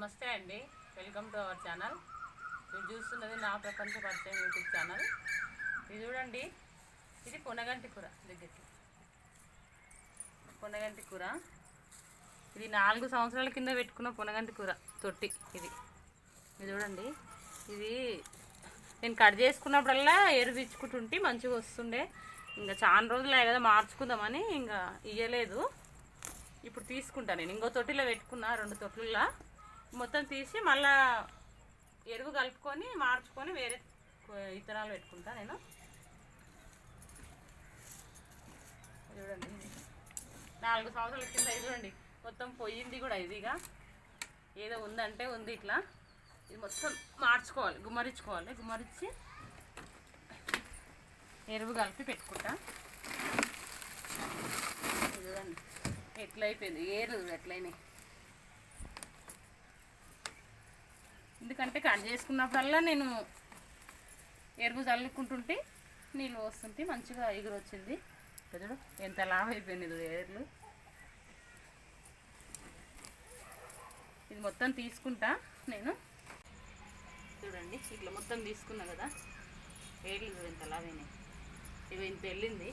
నమస్తే అండి. Welcome to our channel మీరు చూస్తున్నది నా ప్రపంచ పరిచయం యూట్యూబ్ ఛానల్ ఇది చూడండి. ఇది పొనగంటి కూర దగ్గరికి. పొనగంటి కూర. ఇది నాలుగు సంవత్సరాల కింద పెట్టుకున్న పునగంటి కూర తొట్టి ఇది. ఇది చూడండి. ఇది నేను కట్ చేసుకున్నప్పుడల్లా ఎరువిచ్చుకుంటుంటే మంచిగా వస్తుండే. ఇంకా చాలా రోజులే కదా మార్చుకుందామని ఇంకా ఇయ్యలేదు. ఇప్పుడు తీసుకుంటా నేను. ఇంకో తొట్టిలో పెట్టుకున్నా రెండు తొట్టుల్లో మొత్తం తీసి మళ్ళా ఎరువు కలుపుకొని మార్చుకొని వేరే ఇత్తనాలు పెట్టుకుంటా నేను. చూడండి నాలుగు సంవత్సరాల కింద ఇది చూడండి మొత్తం పొయ్యింది కూడా ఇదిగా ఏదో ఉందంటే ఉంది ఇట్లా. ఇది మొత్తం మార్చుకోవాలి గుమ్మరించుకోవాలి. గుమ్మరించి ఎరువు కలిపి పెట్టుకుంటా. చూడండి ఎట్లయిపోయింది? ఏరు ఎట్లయినాయి? ఎందుకంటే కట్ చేసుకున్నప్పుడల్లా నేను ఎరుగు చల్లుకుంటుంటే నీళ్ళు వస్తుంటే మంచిగా ఎగురు వచ్చింది చూడు ఎంత లాభ అయిపోయింది ఇది ఇది మొత్తం తీసుకుంటా నేను. చూడండి ఇట్లా మొత్తం తీసుకున్నా కదా. ఏర్లు చూడు ఎంత లాభైనాయి ఇవి ఇంత వెళ్ళింది.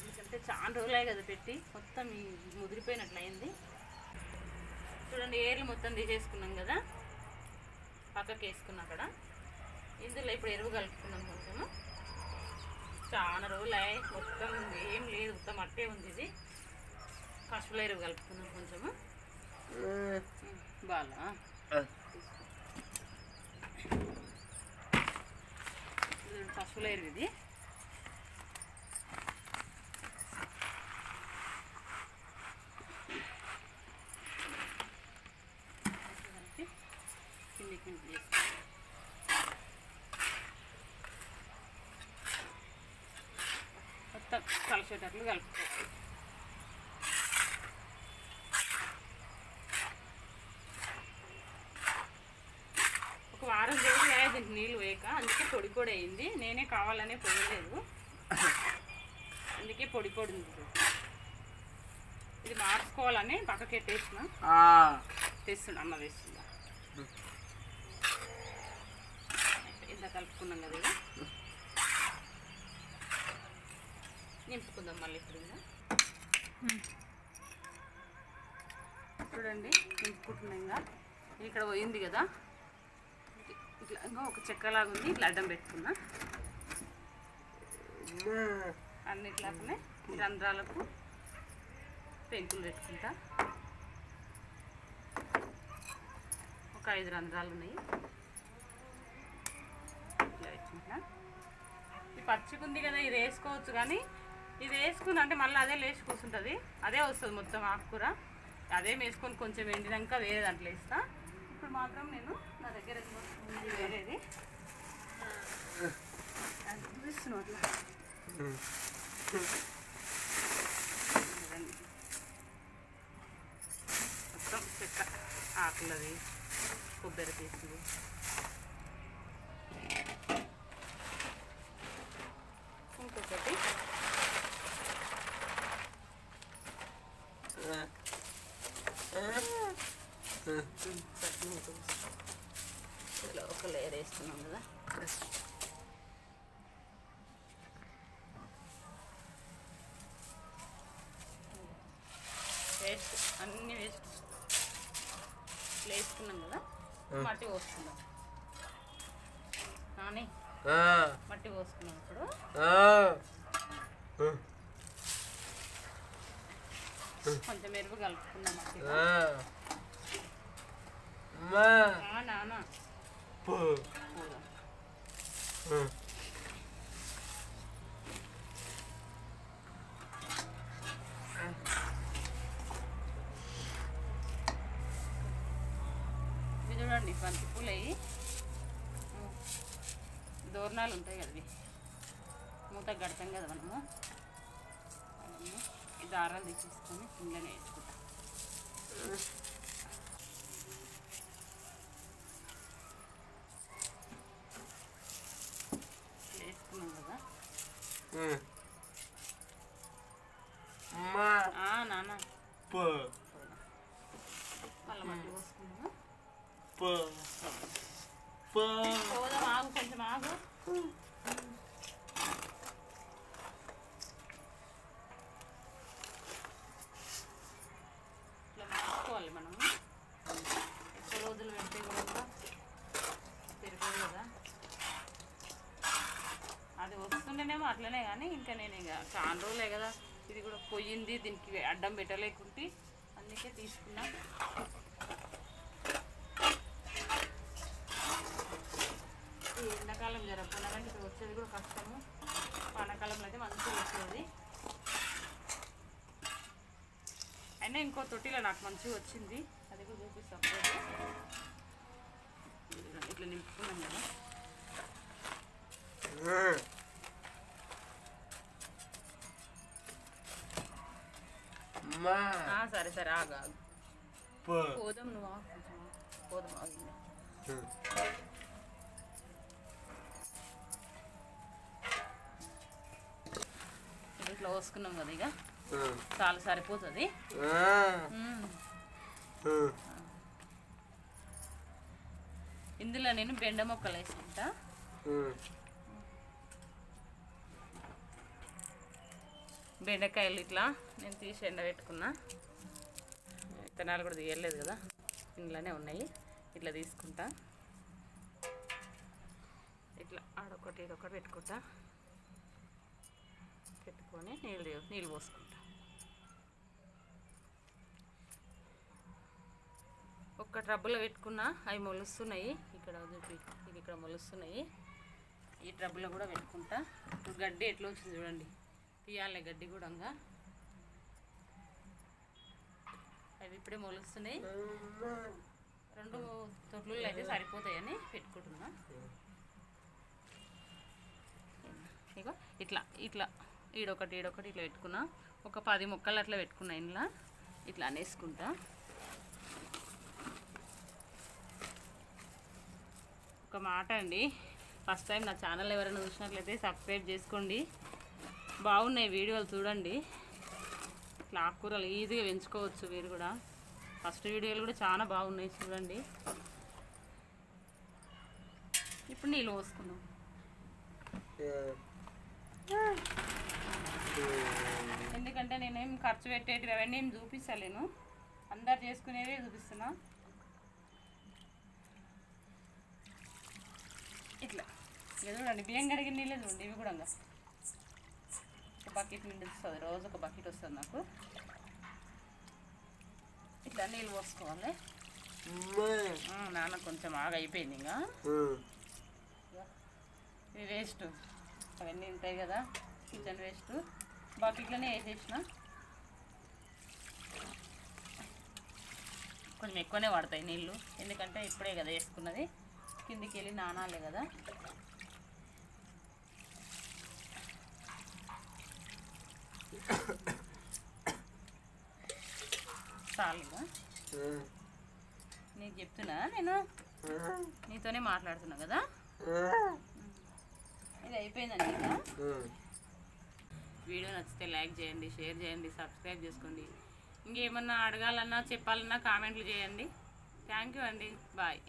ఎందుకంటే చాలా రోజులే కదా పెట్టి మొత్తం ముదిరిపోయినట్లయింది. ముదిరిపోయినట్లు అయింది చూడండి ఏర్లు మొత్తం తీసేసుకున్నాం కదా? పక్కకి వేసుకున్నా అక్కడ ఇందులో ఇప్పుడు ఎరువు కలుపుకున్నాం కొంచెము చాలా రోజులు అయ్యాయి మొత్తం ఏం లేదు మొత్తం అట్టే ఉంది ఇది. పశువుల ఎరువు కలుపుకున్నాం కొంచెము బాగా పశువుల ఎరువు ఇది కలిపి కిందికి కిందికి చేసుకోవాలి. మొత్తం కలిసేటట్లు కలుపుకోవాలి ఒక వారం రోజులు దీనికి నీళ్ళు వేయక అందుకే పొడి పొడి అయింది. నేనే కావాలనే పోయలేదు అందుకే పొడి పొడి ఉంది. ఇది. మార్చుకోవాలని పక్కకి ఎట్టేసిన తెస్తున్నా అమ్మ వేస్తుందా. ఇంత కలుపుకున్నాం కదా ఇది నింపుకుందాం మళ్ళీ ఇప్పుడు ఇంకా చూడండి నింపుకుంటున్నాం ఇంకా. ఇక్కడ పోయింది కదా. ఇట్లా ఇంకా ఒక చెక్కలాగా ఉంది ఇట్లా అడ్డం పెట్టుకున్నా. అన్నిట్లానే రంధ్రాలకు పెంకులు పెట్టుకుంటా. ఒక ఐదు రంధ్రాలు ఉన్నాయి. ఇట్లా పెట్టుకుంటా. ఈ పచ్చిగా ఉంది కదా ఇది వేసుకోవచ్చు కానీ ఇది వేసుకుని అంటే మళ్ళీ అదే లేచి కూర్చుంటుంది. అదే వస్తుంది మొత్తం ఆకుకూర. అదే వేసుకొని కొంచెం ఎండినాక వేరే దాంట్లో వేస్తా. ఇప్పుడు మాత్రం నేను నా దగ్గర ఉంది వేరేది. అది అట్లా. మొత్తం చెక్క ఆకులది కొబ్బరి పీసులు ఒక లేయర్ వేస్తున్నాం కదా. వేస్ట్ అన్ని వేస్ట్ ఇట్లా వేసుకున్నాం కదా. మట్టి పోసుకున్నాం. నాని మట్టి పోసుకున్నాం ఇప్పుడు. కొంచెం ఎరువు కలుపుకున్నాం మట్టి నాన్న. పోదాం ఇవి చూడండి బంతి పూలు అయ్యి. దోరణాలు ఉంటాయి కదా ఇవి మూత కడతాం కదా మనము. అవన్నీ ఈ దారాలు తీసేసుకొని ఇంట్లోనే వేసుకుంటాం ఇట్లా వేసుకున్నాం కదా అమ్మా ఆ, నాన్న. పో. ప. కొంచెం ఆగు ఇట్లా మార్చుకోవాలి మనం ఎక్కువ రోజులు పెడితే కూడా తిరగదు కదా అది వస్తుండేనేమో అట్లనే కానీ ఇంకా నేను ఇక చాలా రోజులే కదా ఇది కూడా పోయింది దీనికి అడ్డం పెట్టలేకుంటే అందుకే తీసుకున్నా. ఈ ఎండాకాలం జర కానీ ఇప్పుడు వచ్చేది కూడా కష్టము. వానాకాలంలో అయితే మంచిగా వచ్చేది. అయినా ఇంకో తొట్టిలో నాకు మంచిగా వచ్చింది. అది కూడా చూపిస్తాం ఇట్లా నింపుకున్నాం కదా. సరే సరే ఆగు పోదాం నువ్వు. పోదాం ఇట్లా పోసుకున్నాం కదా ఇక. చాలా సరిపోతుంది. ఇందులో నేను బెండ మొక్కలు వేసుకుంటా. బెండకాయలు ఇట్లా నేను తీసి ఎండబెట్టుకున్నా. విత్తనాలు కూడా తీయలేదు కదా ఇంట్లోనే ఉన్నాయి. ఇట్లా తీసుకుంటా. ఇట్లా ఆడొకటి ఇదొకటి పెట్టుకుంటా. పెట్టుకొని నీళ్ళు నీళ్ళు పోసుకుంటా. ఒక్క ట్రబ్బులో పెట్టుకున్నా అవి మొలుస్తున్నాయి. ఇక్కడ ఇది ఇక్కడ మొలుస్తున్నాయి. ఈ ట్రబ్బులో కూడా పెట్టుకుంటా. గడ్డి ఎట్లా వచ్చింది చూడండి. తీయాలి గడ్డి కూడా అవి ఇప్పుడే మొలుస్తున్నాయి. రెండు తొట్లు అయితే సరిపోతాయని పెట్టుకుంటున్నా. ఇగో ఇట్లా ఇట్లా. ఈడొకటి ఈడొకటి ఇట్లా పెట్టుకున్నా. ఒక పది మొక్కలు అట్లా పెట్టుకున్నా ఇంట్లో ఇట్లా అనేసుకుంటా. ఒక మాట అండి. ఫస్ట్ టైం నా ఛానల్ ఎవరైనా చూసినట్లయితే సబ్స్క్రైబ్ చేసుకోండి. బాగున్నాయి వీడియోలు చూడండి. ఇట్లా ఆకుకూరలు ఈజీగా పెంచుకోవచ్చు మీరు కూడా. ఫస్ట్ వీడియోలు కూడా చాలా బాగున్నాయి చూడండి. ఇప్పుడు నీళ్ళు పోసుకున్నాం ఎందుకంటే నేనేం ఖర్చు పెట్టేటివి అవన్నీ ఏం చూపిస్తలేను. అందరు చేసుకునేవే చూపిస్తున్నా. ఇట్లా. ఇక చూడండి బియ్యం కడిగిన నీళ్ళే చూడండి ఇవి కూడా బకెట్ నిండి వస్తుంది రోజు ఒక బకెట్ వస్తుంది నాకు. ఇట్లా నీళ్ళు పోసుకోవాలి. నాన్న కొంచెం ఆగా అయిపోయింది ఇంకా. ఇవి వేస్ట్ అవన్నీ ఉంటాయి కదా కిచెన్ వేస్ట్ బకెట్లోనే వేసేసిన. కొంచెం ఎక్కువనే పడతాయి నీళ్ళు. ఎందుకంటే ఇప్పుడే కదా వేసుకున్నది. కిందికి వెళ్ళి నానాలే కదా. చాలుగా నీకు చెప్తున్నా నేను? నీతోనే మాట్లాడుతున్నా కదా? ఇది అయిపోయిందండి ఇంకా వీడియో నచ్చితే లైక్ చేయండి షేర్ చేయండి సబ్స్క్రైబ్ చేసుకోండి. ఇంకేమన్నా అడగాలన్నా చెప్పాలన్నా కామెంట్లు చేయండి. థ్యాంక్ యూ అండి. బాయ్